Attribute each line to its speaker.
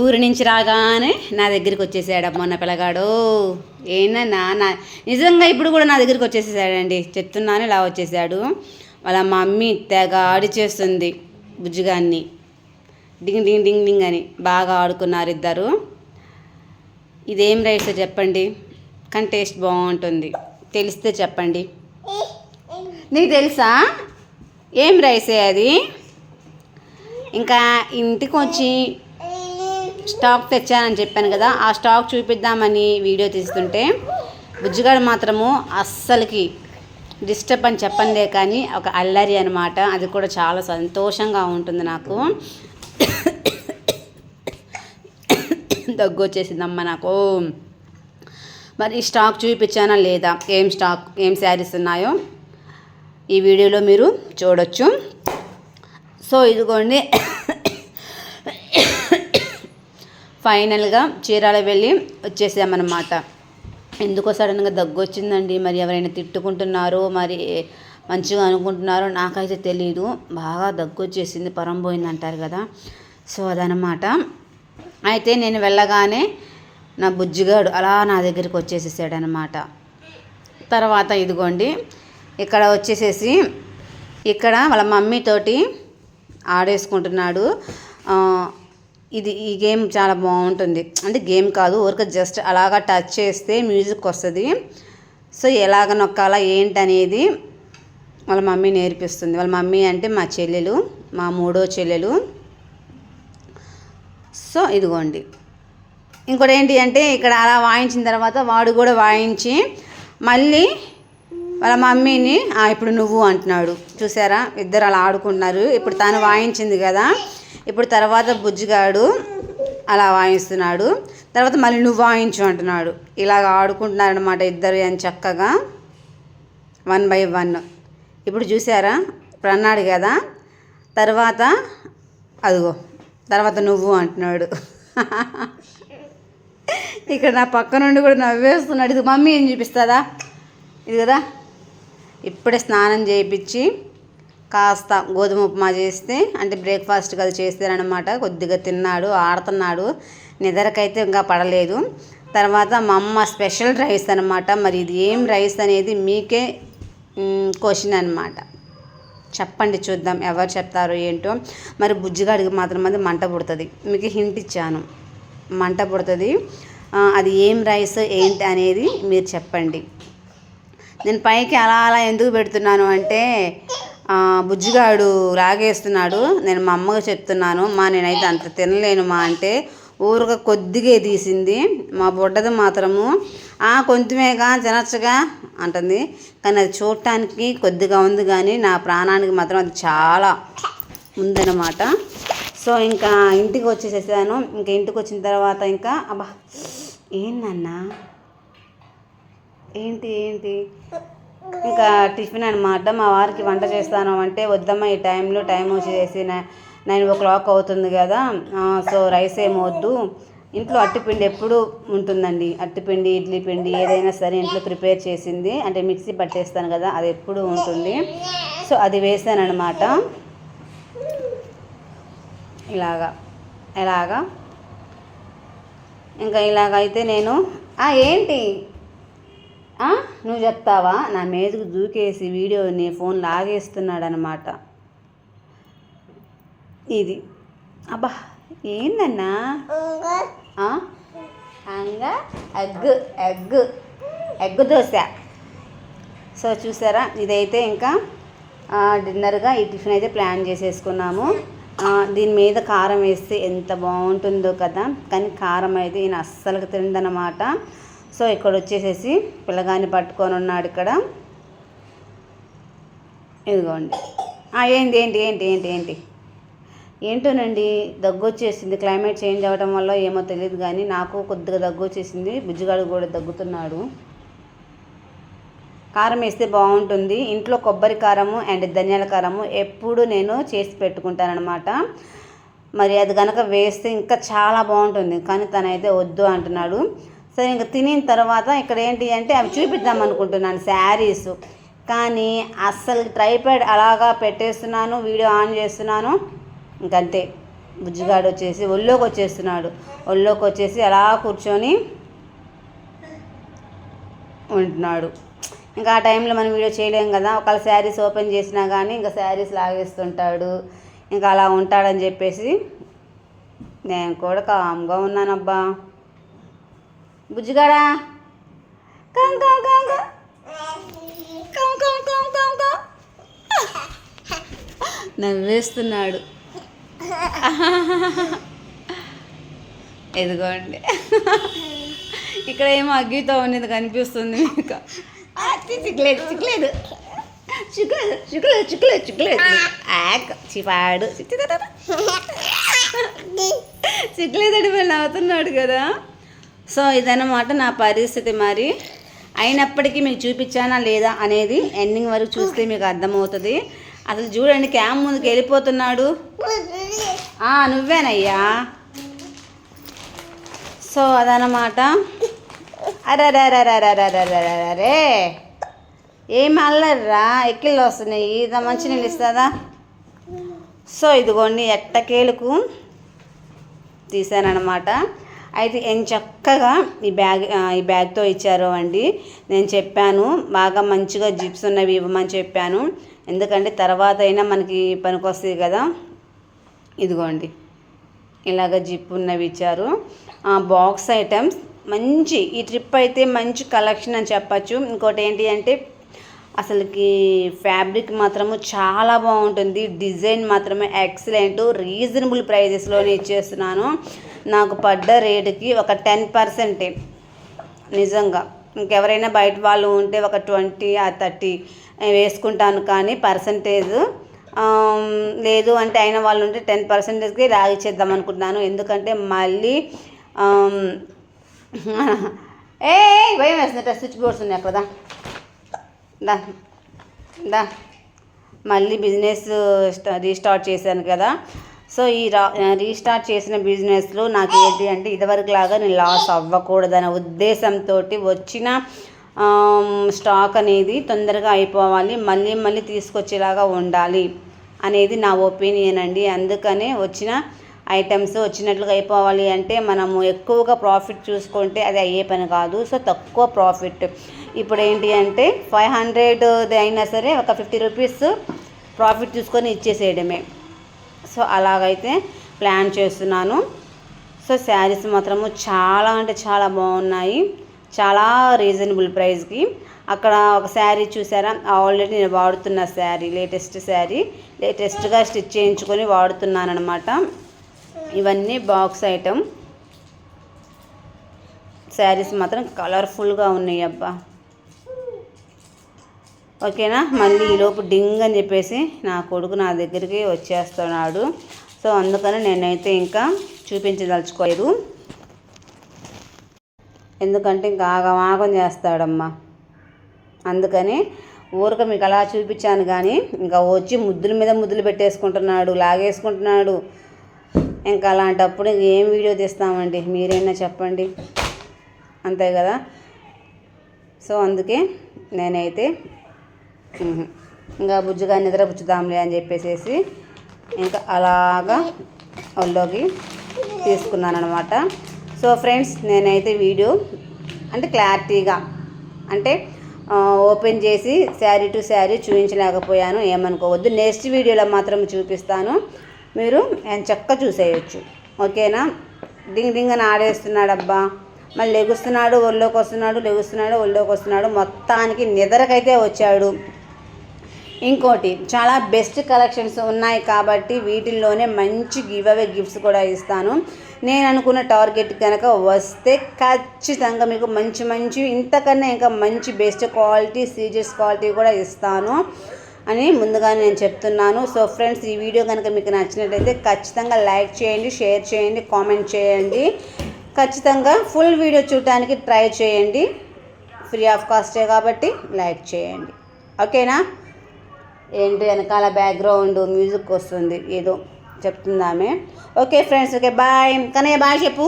Speaker 1: ఊరి నుంచి రాగానే నా దగ్గరికి వచ్చేసాడు మొన్న పిల్లగాడు. ఏంటన్నా నా నిజంగా ఇప్పుడు కూడా నా దగ్గరికి వచ్చేసేసాడండి. చెప్తున్నాను ఇలా వచ్చేసాడు. వాళ్ళ మమ్మీ తెగ ఆడి చేస్తుంది బుజ్జిగాన్ని. డింగ్ డింగ్ డింగ్ డింగ్ అని బాగా ఆడుకున్నారు ఇద్దరు. ఇదేం రైస్ చెప్పండి? కానీ టేస్ట్ బాగుంటుంది. తెలిస్తే చెప్పండి. నీకు తెలుసా? ఏం రైసే అది? ఇంకా ఇంటికి వచ్చి స్టాక్ తెచ్చానని చెప్పాను కదా ఆ స్టాక్ చూపిద్దామని వీడియో తీస్తుంటే బుజ్జిగాడు మాత్రము అస్సలకి డిస్టర్బ్ అని చెప్పండే కానీ ఒక అల్లరి అనమాట అది కూడా చాలా సంతోషంగా ఉంటుంది నాకు. దగ్గు వచ్చేసిందమ్మ నాకు. మరి ఈ స్టాక్ చూపించానా లేదా? ఏం స్టాక్ ఏం శారీస్ ఉన్నాయో ఈ వీడియోలో మీరు చూడొచ్చు. సో ఇదిగోండి ఫైనల్గా చీరాల వెళ్ళి వచ్చేసామన్నమాట. ఎందుకో సడన్గా దగ్గు వచ్చిందండి మరి ఎవరైనా తిట్టుకుంటున్నారో మరి మంచిగా అనుకుంటున్నారో నాకైతే తెలియదు బాగా దగ్గు వచ్చేసింది పరం పోయింది అంటారు కదా. సో అదనమాట అయితే నేను వెళ్ళగానే నా బుజ్జిగాడు అలా నా దగ్గరికి వచ్చేసేసాడు అనమాట తర్వాత ఇదిగోండి ఇక్కడ వచ్చేసేసి ఇక్కడ వాళ్ళ మమ్మీతోటి ఆడేసుకుంటున్నాడు. ఇది ఈ గేమ్ చాలా బాగుంటుంది. అంటే గేమ్ కాదు ఊరికే జస్ట్ అలాగా టచ్ చేస్తే మ్యూజిక్ వస్తుంది. సో ఎలాగ నొక్కాలా ఏంటి అనేది వాళ్ళ మమ్మీ నేర్పిస్తుంది. వాళ్ళ మమ్మీ అంటే మా చెల్లెలు మా మూడో చెల్లెలు. సో ఇదిగోండి. ఇంకోటి ఏంటి అంటే ఇక్కడ అలా వాయించిన తర్వాత వాడు కూడా వాయించి మళ్ళీ వాళ్ళ మమ్మీని ఇప్పుడు నువ్వు అంటున్నాడు. చూసారా? ఇద్దరు అలా ఆడుకుంటున్నారు. ఇప్పుడు తను వాయించింది కదా? ఇప్పుడు తర్వాత బుజ్జిగాడు అలా వాయిస్తున్నాడు. తర్వాత మళ్ళీ నువ్వు వాయించు అంటున్నాడు. ఇలాగ ఆడుకుంటున్నారనమాట ఇద్దరు అని చక్కగా. One by one. ఇప్పుడు చూసారా? ఇప్పుడు అన్నాడు కదా? తర్వాత అదిగో తర్వాత నువ్వు అంటున్నాడు. ఇక్కడ నా పక్క నుండి కూడా నవ్వేస్తున్నాడు. ఇది మమ్మీ ఏం చూపిస్తుందా? ఇది కదా? ఇప్పుడే స్నానం చేయించి కాస్త గోధుమ ఉప్మా చేస్తే అంటే బ్రేక్ఫాస్ట్ కదా చేస్తారనమాట కొద్దిగా తిన్నాడు ఆడుతున్నాడు. నిద్రకైతే ఇంకా పడలేదు. తర్వాత మా అమ్మ స్పెషల్ రైస్ అనమాట మరి ఇది ఏం రైస్ అనేది మీకే క్వశ్చన్ అనమాట చెప్పండి చూద్దాం ఎవరు చెప్తారో ఏంటో. మరి బుజ్జిగాడికి మాత్రం అది మంట పుడుతుంది. మీకు హింట్ ఇచ్చాను. మంట పుడుతుంది. అది ఏం రైస్ ఏంటి అనేది మీరు చెప్పండి. నేను పైకి అలా అలా ఎందుకు పెడుతున్నాను అంటే బుజ్జిగాడు లాగేస్తున్నాడు నేను మా అమ్మకు చెప్తున్నాను మా నేనైతే అంత తినలేను మా అంటే ఊరుగా కొద్దిగా తీసింది. మా బుడ్డది మాత్రము ఆ కొంచెమేగా తినచ్చుగా అంటుంది. కానీ అది చూడటానికి కొద్దిగా ఉంది కానీ నా ప్రాణానికి మాత్రం అది చాలా ఉందన్నమాట. సో ఇంకా ఇంటికి వచ్చేసేసాను. ఇంకా ఇంటికి వచ్చిన తర్వాత ఇంకా అబ్బా ఏందన్నా? ఏంటి ఏంటి? ఇంకా టిఫిన్ అనమాట మా వారికి వంట చేస్తాను అంటే వద్దమ్మా ఈ టైంలో టైం వచ్చేసి నైన్ ఓ క్లాక్ అవుతుంది కదా సో రైస్ ఏం వద్దు. ఇంట్లో అట్టిపిండి ఎప్పుడు ఉంటుందండి. అట్టిపిండి ఇడ్లీ పిండి ఏదైనా సరే ఇంట్లో ప్రిపేర్ చేసింది. అంటే మిక్సీ పట్టేస్తాను కదా అది ఎప్పుడు ఉంటుంది. సో అది వేసాను అనమాట ఇలాగా. ఎలాగా ఇంకా ఇలాగైతే నేను ఏంటి? నువ్వు చెప్తావా? నా మీదకు దూకేసి వీడియోని ఫోన్ లాగేస్తున్నాడనమాట ఇది. అబ్బా ఏందన్నా? అంగా అంగ egg egg egg dosa. So చూసారా? ఇదైతే ఇంకా డిన్నర్గా ఈ టిఫిన్ అయితే ప్లాన్ చేసేసుకున్నాము. దీని మీద కారం వేస్తే ఎంత బాగుంటుందో కదా. కానీ కారం అయితే ఈయన అస్సలు తిందనమాట సో ఇక్కడ వచ్చేసేసి పిల్లగాని పట్టుకొని ఉన్నాడు ఇక్కడ. ఇదిగోండి. ఏంటి ఏంటి ఏంటి ఏంటి ఏంటి? ఏంటోనండి? దగ్గు వచ్చేసింది. క్లైమేట్ చేంజ్ అవ్వడం వల్ల ఏమో తెలియదు కానీ నాకు కొద్దిగా దగ్గు వచ్చేసింది. బుజ్జిగాడు కూడా దగ్గుతున్నాడు. కారం వేస్తే బాగుంటుంది. ఇంట్లో కొబ్బరి కారము అండ్ ధనియాల కారము ఎప్పుడు నేను చేసి పెట్టుకుంటానమాట మరి అది కనుక వేస్తే ఇంకా చాలా బాగుంటుంది. కానీ తనైతే వద్దు అంటున్నాడు. సరే ఇంకా తినిన తర్వాత ఇక్కడ ఏంటి అంటే అవి చూపిద్దాం అనుకుంటున్నాను శారీస్. కానీ అస్సలు ట్రైపాడ్ అలాగా పెట్టేస్తున్నాను వీడియో ఆన్ చేస్తున్నాను. ఇంకంతే. బుజ్జిగాడు వచ్చేసి ఒళ్ళోకి వచ్చేస్తున్నాడు. ఒళ్ళోకి వచ్చేసి అలా కూర్చొని ఉంటున్నాడు. ఇంకా ఆ టైంలో మనం వీడియో చేయలేం కదా. ఒకవేళ శారీస్ ఓపెన్ చేసినా కానీ ఇంకా శారీస్ లాగేస్తుంటాడు. ఇంకా అలా ఉంటాడని చెప్పేసి నేను కూడా కామ్గా ఉన్నానబ్బా. బుజ్జిగాడా? కం కం కం కం. కం కం కం కం కం. నవ్వేస్తున్నాడు. ఎదుగోండి ఇక్కడ ఏమో అగ్గితో ఉన్నది కనిపిస్తుంది మీకు. ఆ, చి- చిక్కలేదు చిక్కలేదు చిక్కలేదు చిక్కలేదు చిక్కలేదు చిక్కలేదు ఆక్ చిపాడు చిక్కలేదండి నవ్వుతున్నాడు కదా. సో ఇదన్నమాట నా పరిస్థితి మరి. అయినప్పటికీ మీకు చూపించానా లేదా అనేది ఎండింగ్ వరకు చూస్తే మీకు అర్థమవుతుంది. అసలు చూడండి క్యామ్ ముందుకు వెళ్ళిపోతున్నాడు. నువ్వేనయ్యా? సో అదనమాట అరే ఏం అల్లర్రా? ఎక్కిళ్ళు వస్తున్నాయి. ఇంత మంచి నీళ్ళు ఇస్తుందా? సో ఇదిగోండి ఎట్టకేలకు తీసానమాట అయితే ఎంత చక్కగా ఈ బ్యాగ్ ఈ బ్యాగ్తో ఇచ్చారు అండి. నేను చెప్పాను బాగా మంచిగా జిప్స్ ఉన్నవి ఇవ్వమని చెప్పాను. ఎందుకంటే తర్వాత అయినా మనకి పనికొస్తుంది కదా. ఇదిగోండి ఇలాగ జిప్ ఉన్నవి ఇచ్చారు. బాక్స్ ఐటమ్స్ మంచి ఈ ట్రిప్ అయితే మంచి కలెక్షన్ అని చెప్పచ్చు. ఇంకోటి ఏంటి అంటే అసలుకి ఫ్యాబ్రిక్ మాత్రము చాలా బాగుంటుంది. డిజైన్ మాత్రమే ఎక్సలెంట్. రీజనబుల్ ప్రైజెస్లోనే ఇచ్చేస్తున్నాను. నాకు పడ్డ రేటుకి ఒక టెన్ పర్సెంటే. నిజంగా. ఇంకెవరైనా బయట వాళ్ళు ఉంటే ఒక ట్వంటీ ఆ థర్టీ వేసుకుంటాను కానీ పర్సంటేజ్ లేదు అంటే అయిన వాళ్ళు ఉంటే టెన్ పర్సెంటేజ్కి రాగిచ్చేద్దాం అనుకుంటున్నాను. ఎందుకంటే మళ్ళీ ఏ భయం వేస్తున్నట్టు స్విచ్ బోర్డ్స్ ఉన్నాయి అక్కడ దా. దా. మళ్ళీ బిజినెస్ రీస్టార్ట్ చేశాను కదా. సో ఈ రా రీస్టార్ట్ చేసిన బిజినెస్లో నాకు ఏంటి అంటే ఇదివరకు లాగా నేను లాస్ అవ్వకూడదనే ఉద్దేశంతో వచ్చిన స్టాక్ అనేది తొందరగా అయిపోవాలి మళ్ళీ మళ్ళీ తీసుకొచ్చేలాగా ఉండాలి అనేది నా ఒపీనియన్ అండి. అందుకనే వచ్చిన ఐటమ్స్ వచ్చినట్లుగా అయిపోవాలి అంటే మనము ఎక్కువగా ప్రాఫిట్ చూసుకుంటే అది అయ్యే పని కాదు. సో తక్కువ ప్రాఫిట్ ఇప్పుడు ఏంటి అంటే ఫైవ్ హండ్రెడ్ అయినా సరే ఒక ఫిఫ్టీ రూపీస్ ప్రాఫిట్ తీసుకొని ఇచ్చేసేయడమే. సో అలాగైతే ప్లాన్ చేస్తున్నాను. సో శారీస్ మాత్రము చాలా అంటే చాలా బాగున్నాయి. చాలా రీజనబుల్ ప్రైస్కి. అక్కడ ఒక శారీ చూసారా? ఆల్రెడీ నేను వాడుతున్న శారీ లేటెస్ట్ శారీ. లేటెస్ట్గా స్టిచ్ చేయించుకొని వాడుతున్నాను అనమాట ఇవన్నీ బాక్స్ ఐటమ్. శారీస్ మాత్రం కలర్ఫుల్గా ఉన్నాయి అబ్బా. ఓకేనా? మళ్ళీ ఈలోపు డింగ్ అని చెప్పేసి నా కొడుకు నా దగ్గరికి వచ్చేస్తున్నాడు. సో అందుకని నేనైతే ఇంకా చూపించదలుచుకోలేదు. ఎందుకంటే ఇంకా ఆగమాగం చేస్తాడమ్మా. అందుకని ఊరక మీకు అలా చూపించాను కానీ ఇంకా వచ్చి ముద్దుల మీద ముద్దులు పెట్టేసుకుంటున్నాడు లాగేసుకుంటున్నాడు. ఇంకా అలాంటప్పుడు ఏం వీడియో తీస్తామండి? మీరైనా చెప్పండి. అంతే కదా? సో అందుకే నేనైతే ఇంకా బుజ్జుగా నిద్రపుచ్చుదాంలే అని చెప్పేసేసి ఇంకా అలాగా ఒళ్ళోకి తీసుకున్నాను అనమాట సో ఫ్రెండ్స్ నేనైతే వీడియో అంటే క్లారిటీగా అంటే ఓపెన్ చేసి శారీ టు శారీ చూపించలేకపోయాను ఏమనుకోవద్దు. నెక్స్ట్ వీడియోలో మాత్రం చూపిస్తాను. మీరు చక్క చూసేయచ్చు. ఓకేనా? డింగ్ డింగ్ అని ఆడేస్తున్నాడు అబ్బా మళ్ళీ లెగుస్తున్నాడు ఒళ్ళోకి వస్తున్నాడు లెగుస్తున్నాడు ఒళ్ళోకి వస్తున్నాడు మొత్తానికి నిద్రకైతే వచ్చాడు. ఇంకోటి చాలా బెస్ట్ కలెక్షన్స్ ఉన్నాయి కాబట్టి వీటిల్లోనే మంచి గివ్ అవే గిఫ్ట్స్ కూడా ఇస్తాను. నేను అనుకున్న టార్గెట్ కనుక వస్తే ఖచ్చితంగా మీకు మంచి మంచి ఇంతకన్నా ఇంకా మంచి బెస్ట్ క్వాలిటీ సీజర్స్ క్వాలిటీ కూడా ఇస్తాను అని ముందుగా నేను చెప్తున్నాను. సో ఫ్రెండ్స్ ఈ వీడియో కనుక మీకు నచ్చినట్లయితే ఖచ్చితంగా లైక్ చేయండి షేర్ చేయండి కామెంట్ చేయండి. ఖచ్చితంగా ఫుల్ వీడియో చూడటానికి ట్రై చేయండి. ఫ్రీ ఆఫ్ కాస్టే కాబట్టి లైక్ చేయండి. ఓకేనా ఏంటి వెనకాల బ్యాక్గ్రౌండ్ మ్యూజిక్ వస్తుంది. ఏదో చెప్తుందామే okay friends okay bye Kanaya bye చెప్పు.